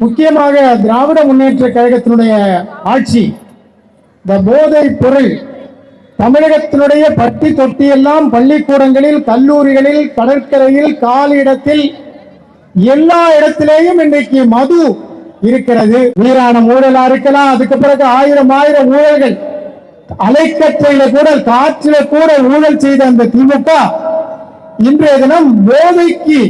முக்கியமாக திராவிட முன்னேற்ற கழகத்தினுடைய ஆட்சி இந்த போதை பொருள் தமிழகத்தினுடைய பட்டி தொட்டியெல்லாம் பள்ளிக்கூடங்களில் கல்லூரிகளில் கடற்கரையில் காலியிடத்தில் எல்லா இடத்திலேயும் இன்றைக்கு மது இருக்கிறது. வீரான ஊழலா இருக்கலாம் அதுக்கு பிறகு ஆயிரம் ஆயிரம் ஊழல்கள் அலைக்கற்றையில கூட காற்றில கூட ஊழல் செய்த அந்த திமுக இன்றைய தினம் போதைக்கு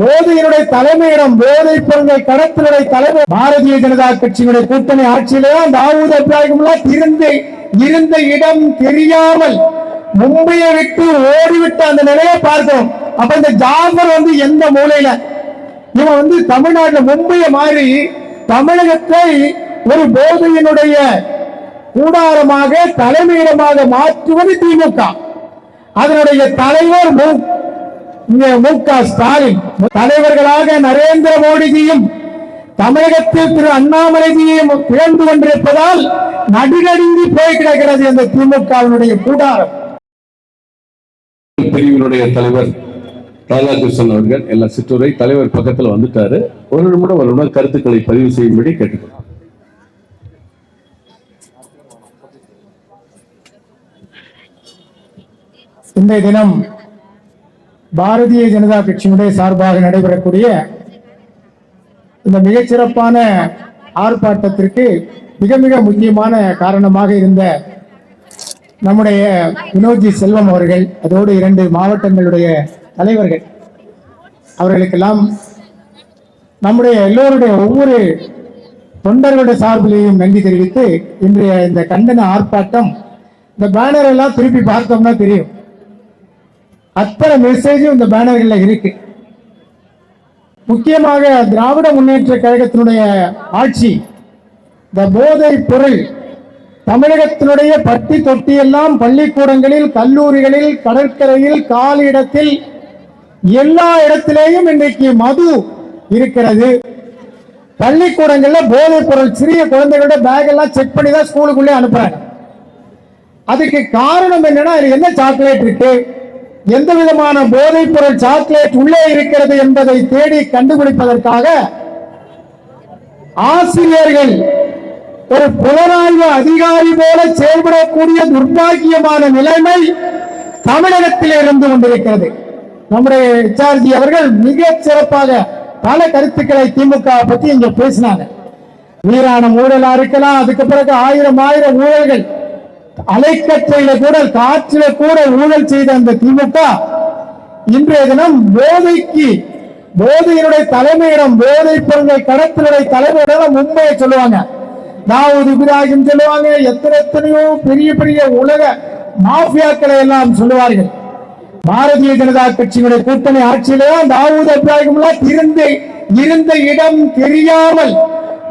போதையினுடைய தலைமையிடம் போதை பொருளை கடத்தினுடைய தலைவர் பாரதிய ஜனதா கட்சியினுடைய கூட்டணி ஆட்சியிலே தாவூத் அப்ராஹிம்லாம் இருந்து இருந்த இடம் தெரியாமல் மும்பையை விட்டு ஓடிவிட்ட அந்த நிலையை பார்த்தோம். அப்ப இந்த ஜாபர் வந்து எந்த மூலையில? இவன் வந்து தமிழ்நாட்டுல மும்பையை மாறி தமிழகத்தை ஒரு போதையினுடைய கூடாரமாக தலைமையிடமாக மாற்றுவது திமுக. அதனுடைய தலைவர் மு மு க ஸ்டாலின் தலைவர்களாக நரேந்திர மோடிஜியும் தமிழகத்தில் திரு அண்ணாமலைஜியும் இழந்து கொண்டிருப்பதால் நடுநடுங்கி போய் கிடக்கிறது இந்த திமுகவினுடைய கூடாரம் பிரிவினுடைய தலைவர் ராதாகிருஷ்ணன் அவர்கள் எல்லா சிற்றுரை தலைவர் பக்கத்துல வந்துட்டாரு. ஒரு நிமிடம் ஒரு நிமிடம் கருத்துக்களை பதிவு செய்யும்படி கேட்டுக்கிறோம் இன்றைய தினம் பாரதிய ஜனதா கட்சியினுடைய சார்பாக நடைபெறக்கூடிய இந்த மிகச்சிறப்பான ஆர்ப்பாட்டத்திற்கு மிக மிக முக்கியமான காரணமாக இருந்த நம்முடைய வினோத்ஜி செல்வம் அவர்கள் அதோடு இரண்டு மாவட்டங்களுடைய தலைவர்கள் அவர்களுக்கெல்லாம் நம்முடைய எல்லோருடைய ஒவ்வொரு தொண்டர்களுடைய சார்பிலேயும் நன்றி தெரிவித்து இன்றைய இந்த கண்டன ஆர்ப்பாட்டம் இந்த பேனர் எல்லாம் திருப்பி பார்த்தோம்னா தெரியும். அத்தனை மெசேஜும் இந்த பேனர்களில் இருக்கு. முக்கியமாக திராவிட முன்னேற்ற கழகத்தினுடைய ஆட்சி இந்த போதை பொருள் தமிழகத்தினுடைய பட்டி தொட்டியெல்லாம் பள்ளிக்கூடங்களில் கல்லூரிகளில் கடற்கரையில் காலியிடத்தில் எல்லா இடத்திலேயும் இன்றைக்கு மது இருக்கிறது. பள்ளிக்கூடங்கள்ல போதைப் பொருள் சிறிய குழந்தைகளோட பேக் எல்லாம் செக் பண்ணி தான் ஸ்கூலுக்குள்ளே அனுப்புறாங்க. அதுக்கு காரணம் என்னன்னா என்ன சாக்லேட் இருக்கு? எந்த விதமான போதைப் பொருள் சாக்லேட் உள்ளே இருக்கிறது என்பதை தேடி கண்டுபிடிப்பதற்காக ஆசிரியர்கள் ஒரு புலனாய்வு அதிகாரி போல செயல்படக்கூடிய துர்பாக்கியமான நிலைமை தமிழகத்தில் இருந்து கொண்டிருக்கிறது. நம்முடைய ஹெச்ஆர்ஜி அவர்கள் மிக சிறப்பாக பல கருத்துக்களை திமுக பத்தி இங்க பேசினாங்க. வீரான ஊழலா இருக்கலாம் அதுக்கு பிறகு ஆயிரம் ஆயிரம் ஊழல்கள். அலைக்கற்றையில கூட காற்றில கூட ஊழல் செய்த அந்த திமுக இன்றைய தினம் போதைக்கு போதையினுடைய தலைமையிடம் போதை பொருள்கள் கடத்தினுடைய தலைமையிடம் மும்பையை சொல்லுவாங்க. தாவூத் இப்ராஹிம் சொல்லுவாங்க எத்தனை எத்தனையோ பெரிய பெரிய உலக மாஃபியாக்களை எல்லாம் சொல்லுவார்கள். பாரதிய ஜனதா கட்சியினுடைய கூட்டணி ஆட்சியிலே தாவூத் இப்ராஹிம்லாம் இருந்த இருந்த இடம் தெரியாமல்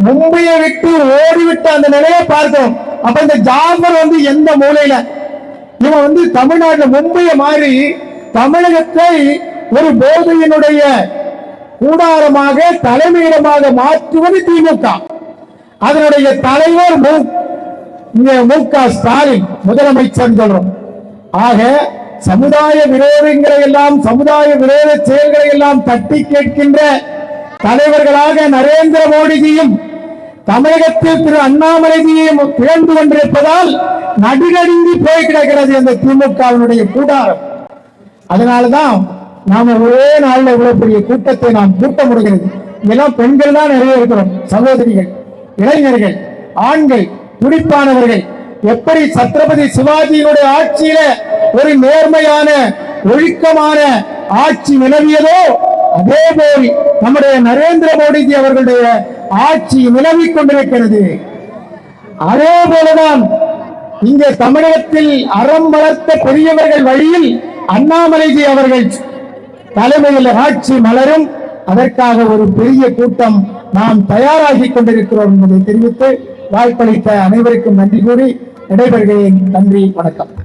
மும்பையை விட்டு ஓடிவிட்ட அந்த நிலையை பார்க்கிறோம் அப்ப இந்த ஜாபர் வந்து எந்த மூலையில? இவன் வந்து தமிழ்நாட்டில் மும்பையை மாறி தமிழகத்தை ஒரு போதையினுடைய கூடாரமாக தலைமையிடமாக மாற்றுவது திமுக. அதனுடைய தலைவர் மு மு க. ஸ்டாலின் முதலமைச்சர் சொல்றோம். ஆக சமுதாய விரோதங்களை எல்லாம் சமுதாய விரோத செயல்களை எல்லாம் தட்டி கேட்கின்ற தலைவர்களாக நரேந்திர மோடிஜியும் தமிழகத்தில் திரு அண்ணாமலையை பிழந்து கொண்டிருப்பதால் நடுநடுங்கி போய் கிடக்கிறது அந்த திமுகவினுடைய கூடாரம் அதனாலதான் நாம ஒரே நாளில் இவ்வளவு பெரிய கூட்டத்தை நாம் கூட்ட முடிகிறது. இதெல்லாம் பெண்கள் தான் நிறைய இருக்கிறோம். சகோதரிகள் இளைஞர்கள் ஆண்கள் துடிப்பானவர்கள். எப்படி சத்ரபதி சிவாஜியினுடைய ஆட்சியில ஒரு நேர்மையான ஒழுக்கமான ஆட்சி நிலவியதோ அதே போல் நம்முடைய நரேந்திர மோடிஜி அவர்களுடைய ஆட்சி நிலவிக் கொண்டிருக்கிறது. அதே போலதான் இங்கே தமிழகத்தில் அறம் வளர்த்த பெரியவர்கள் வழியில் அண்ணாமலைஜி அவர்கள் தலைமையில் ஆட்சி மலரும். அதற்காக ஒரு பெரிய கூட்டம் நாம் தயாராகி கொண்டிருக்கிறோம் என்பதை தெரிவித்து வாய்ப்பளித்த அனைவருக்கும் நன்றி கூறி நடைபெறுகிறேன் நன்றி வணக்கம்.